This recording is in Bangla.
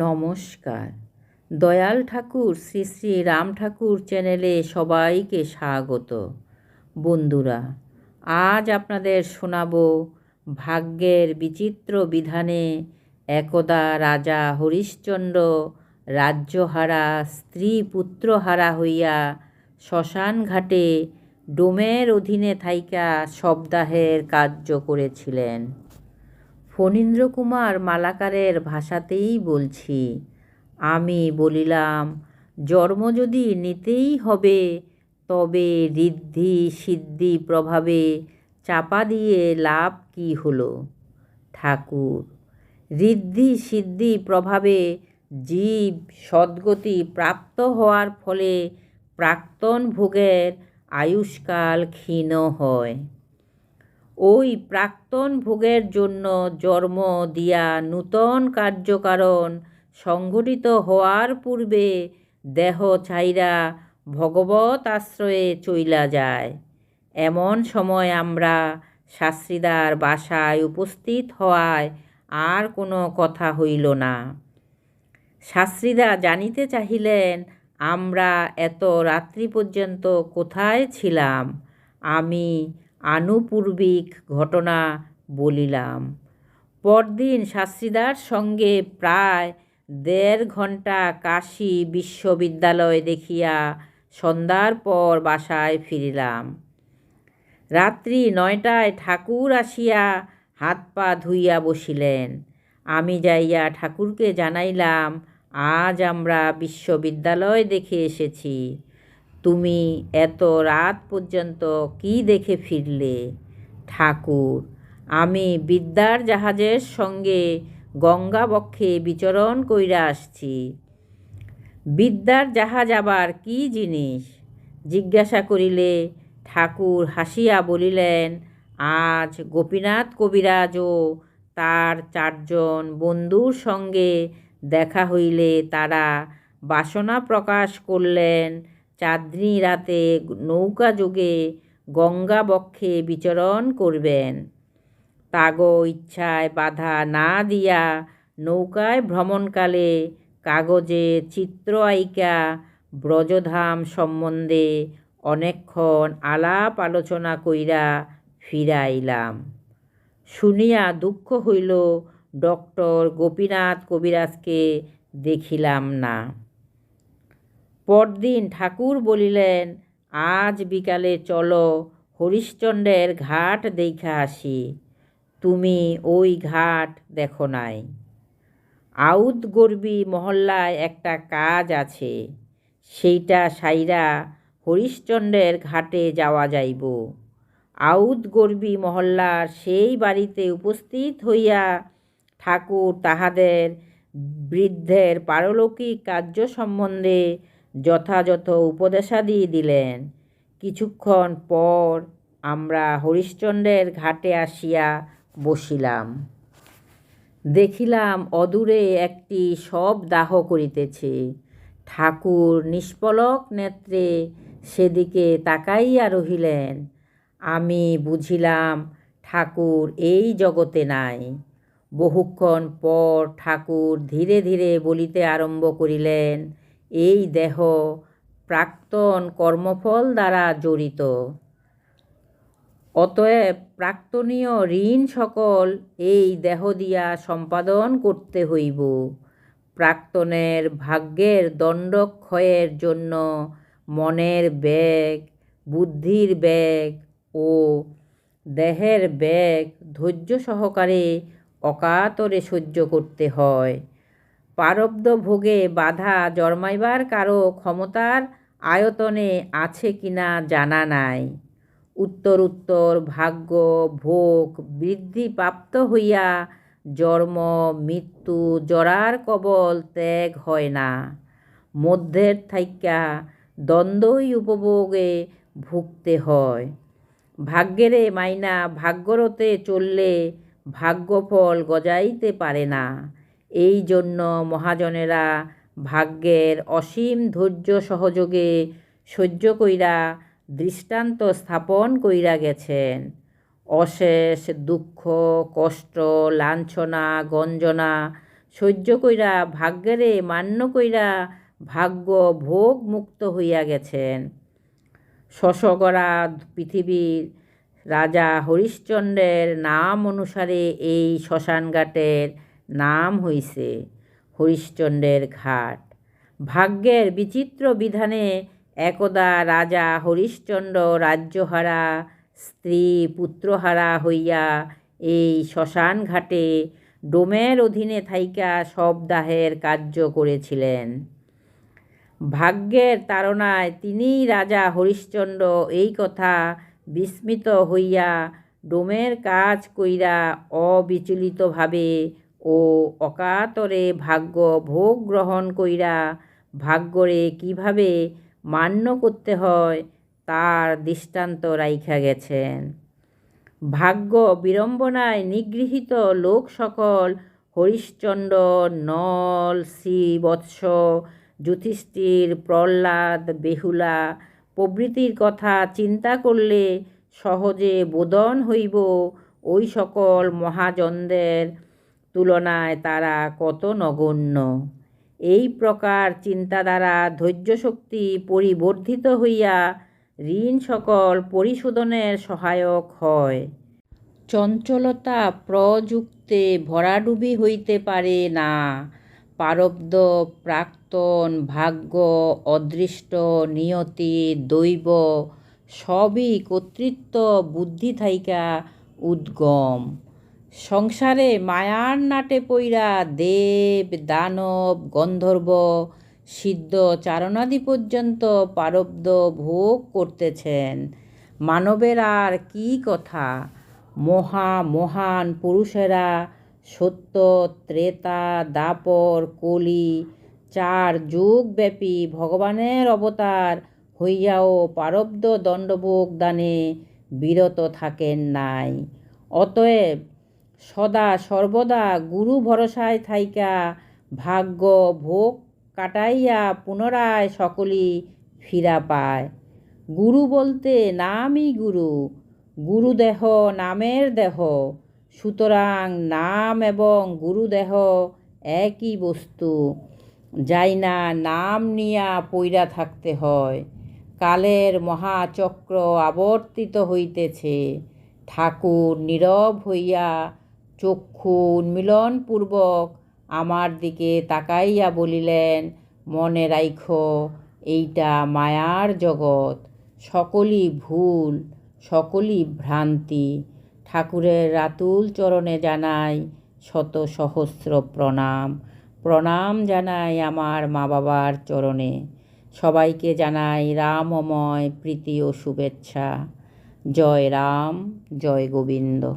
নমস্কার। দয়াল ঠাকুর শ্রী শ্রী রাম ঠাকুর চ্যানেলে সবাইকে স্বাগত। বন্ধুরা, আজ আপনাদের শোনাব ভাগ্যের বিচিত্র বিধানে একদা রাজা হরিশ্চন্দ্র রাজ্যহারা স্ত্রী পুত্রহারা হইয়া শ্মশান ঘাটে ডোমের অধীনে থাইকা সপ্তাহের কার্য করেছিলেন। ফণীন্দ্রকুমার মালাকারের ভাষাতেই বলছি। আমি বলিলাম, জন্ম যদি নিতেই হবে, তবে ঋদ্ধি সিদ্ধি প্রভাবে চাপা দিয়ে লাভ কি হলো? ঠাকুর, ঋদ্ধি সিদ্ধি প্রভাবে জীব সদ্গতি প্রাপ্ত হওয়ার ফলে প্রাক্তন ভোগের আয়ুষ্কাল ক্ষীণ হয়। ওই প্রাক্তন ভোগের জন্য জন্ম দিয়া নূতন কার্যকারণ সংঘটিত হওয়ার পূর্বে দেহ ছাইরা ভগবত আশ্রয়ে চইলা যায়। এমন সময় আমরা শাস্ত্রীদার বাসায় উপস্থিত হওয়ায় আর কোনো কথা হইল না। শাস্ত্রীদা জানিতে চাহিলেন, আমরা এত রাত্রি পর্যন্ত কোথায় ছিলাম? আমি আনুপূর্বিক ঘটনা বলিলাম। পরদিন শাস্ত্রীদার সঙ্গে প্রায় দেড় ঘণ্টা কাশী বিশ্ববিদ্যালয় দেখিয়া সন্ধ্যার পর বাসায় ফিরিলাম। রাত্রি নয়টায় ঠাকুর আসিয়া হাত পা ধুইয়া বসিলেন। আমি যাইয়া ঠাকুরকে জানাইলাম, আজ আমরা বিশ্ববিদ্যালয় দেখে এসেছি। তুমি এত রাত পর্যন্ত কি দেখে ফিরলে? ঠাকুর, আমি বিদ্যার জাহাজের সঙ্গে গঙ্গাবক্ষে বিচরণ কইরা আসছি। বিদ্যার জাহাজ আবার কি জিনিস? জিজ্ঞাসা করিলে ঠাকুর হাসিয়া বলিলেন, আজ গোপীনাথ কবিরাজ ও তার চারজন বন্ধুর সঙ্গে দেখা হইলে তারা বাসনা প্রকাশ করলেন চাঁদনি রাতে নৌকা যোগে গঙ্গা বক্ষে বিচরণ করবেন। তাগ ইচ্ছায় বাধা না দিয়া নৌকায় ভ্রমণকালে কাগজে চিত্র আইকা ব্রজধাম সম্বন্ধে অনেকক্ষণ আলাপ আলোচনা কইরা ফিরাইলাম। শুনিয়া দুঃখ হইল, ডক্টর গোপীনাথ কবিরাজকে দেখিলাম না। পরদিন ঠাকুর বলিলেন, আজ বিকালে চলো হরিশ্চন্দ্রের ঘাট দেখা আসি। তুমি ওই ঘাট দেখো নাই। আউদ গর্বি মহল্লায় একটা কাজ আছে। সেইটা সাইরা হরিশ্চন্দ্রের ঘাটে যাওয়া যাইব। আউদ গর্বি মহল্লার সেই বাড়িতে উপস্থিত হইয়া ঠাকুর তাহাদের বৃদ্ধের পারলৌকিক কার্য সম্বন্ধে যথাযথ উপদেশাদি দিলেন। কিছুক্ষণ পর আমরা হরিশ্চন্দ্রের ঘাটে আসিয়া বসিলাম। দেখিলাম অদূরে একটি সব দাহ করিতেছে। ঠাকুর নিষ্পলক নেত্রে সেদিকে তাকাইয়া রহিলেন। আমি বুঝিলাম ঠাকুর এই জগতে নাই। বহুক্ষণ পর ঠাকুর ধীরে ধীরে বলিতে আরম্ভ করিলেন এই দেহ প্রাক্তন কর্মফল দ্বারা জড়িত। অতএব প্রাক্তনীয় ঋণ সকল এই দেহ দিয়া সম্পাদন করতে হইব। প্রাক্তনের ভাগ্যের দণ্ডক্ষয়ের জন্য মনের বেগ, বুদ্ধির বেগ ও দেহের বেগ ধৈর্য সহকারে অকাতরে সহ্য করতে হয়। পারব্ধ ভোগে বাধা জন্মাইবার কারও ক্ষমতার আয়তনে আছে কিনা জানা নাই। উত্তর উত্তর ভাগ্য, ভোগ বৃদ্ধি প্রাপ্ত হইয়া জন্ম, মৃত্যু, জরার কবল ত্যাগ হয় না। মধ্যের থাইকা দ্বন্দ্বই উপভোগে ভুগতে হয়। ভাগ্যেরে মাইনা ভাগ্যরতে চললে ভাগ্যফল গজাইতে পারে না। এই জন্য মহাজনেরা ভাগ্যের অসীম ধৈর্য সহযোগে সহ্য কইরা দৃষ্টান্ত স্থাপন কইরা গেছেন। অশেষ দুঃখ, কষ্ট, লাঞ্ছনা, গঞ্জনা সহ্য কইরা ভাগ্যেরে মান্য কইরা ভাগ্য ভোগ মুক্ত হইয়া গেছেন। শশগরা পৃথিবীর রাজা হরিশ্চন্দ্রের নাম অনুসারে এই শ্মশানঘাটের নাম হইছে হরিশ্চন্দ্রের ঘাট। ভাগ্যের বিচিত্র বিধানে একদা রাজা হরিশ্চন্দ্র রাজ্যহারা, স্ত্রী পুত্রহারা হইয়া এই শ্মশান ঘাটে ডোমের অধীনে থাইকা সব দাহের কার্য করেছিলেন। ভাগ্যের তাড়নায় তিনিই রাজা হরিশ্চন্দ্র এই কথা বিস্মিত হইয়া ডোমের কাজ কইরা অবিচলিতভাবে ও অকাতরে ভাগ্য ভোগ গ্রহণ কইরা ভাগ্যরে কীভাবে মান্য করতে হয় তার দৃষ্টান্ত রাইখা গেছেন। ভাগ্য বিড়ম্বনায় নিগৃহীত লোক সকল হরিশ্চন্দ্র নল, শ্রীবৎস, যুধিষ্ঠির, প্রহ্লাদ, বেহুলা প্রভৃতির কথা চিন্তা করলে সহজে বোধন হইব ওই সকল মহাজনদের তুলনায় তারা কত নগণ্য। এই প্রকার চিন্তা দ্বারা ধৈর্যশক্তি পরিবর্ধিত হইয়া ঋণ সকল পরিশোধনের সহায়ক হয়। চঞ্চলতা প্রযুক্তে ভরাডুবি হইতে পারে না। পারব্ধ, প্রাক্তন, ভাগ্য, অদৃষ্ট, নিয়তি, দৈব সবই কর্তৃত্ব বুদ্ধি থাইকা উদ্গম। সংসারে মায়ার নাটে পইরা দেব, দানব, গন্ধর্ব, সিদ্ধ চারণাদি পর্যন্ত পারব্দ ভোগ করতেছেন। মানবের আর কি কথা? মহা মহান পুরুষেরা, সত্য, ত্রেতা, দাপর, কলি, চার যুগব্যাপী ভগবানের অবতার হইয়াও পারব্দ দণ্ডভোগ দানে বিরত থাকেন নাই। অতএব সদা সর্বদা গুরু ভরসায় থাইকা ভাগ্য ভোগ কাটাইয়া পুনরায় সকলই ফিরা পায়। গুরু বলতে নামই গুরু, গুরুদেহ নামের দেহ। সুতরাং নাম এবং গুরুদেহ একই বস্তু যাই না নাম নিয়া পইরা থাকতে হয়। কালের মহাচক্র আবর্তিত হইতেছে, ঠাকুর নীরব হইয়া চক্ষু উন্মিলনপূর্বক আমার দিকে তাকাইয়া বলিলেন, মনে রাইখ, এইটা মায়ার জগৎ। সকলই ভুল, সকলই ভ্রান্তি। ঠাকুরের রাতুল চরণে জানাই শত সহস্র প্রণাম। প্রণাম জানাই আমার মা বাবার চরণে। সবাইকে জানাই রামময় প্রীতি ও শুভেচ্ছা। জয় রাম, জয় গোবিন্দ।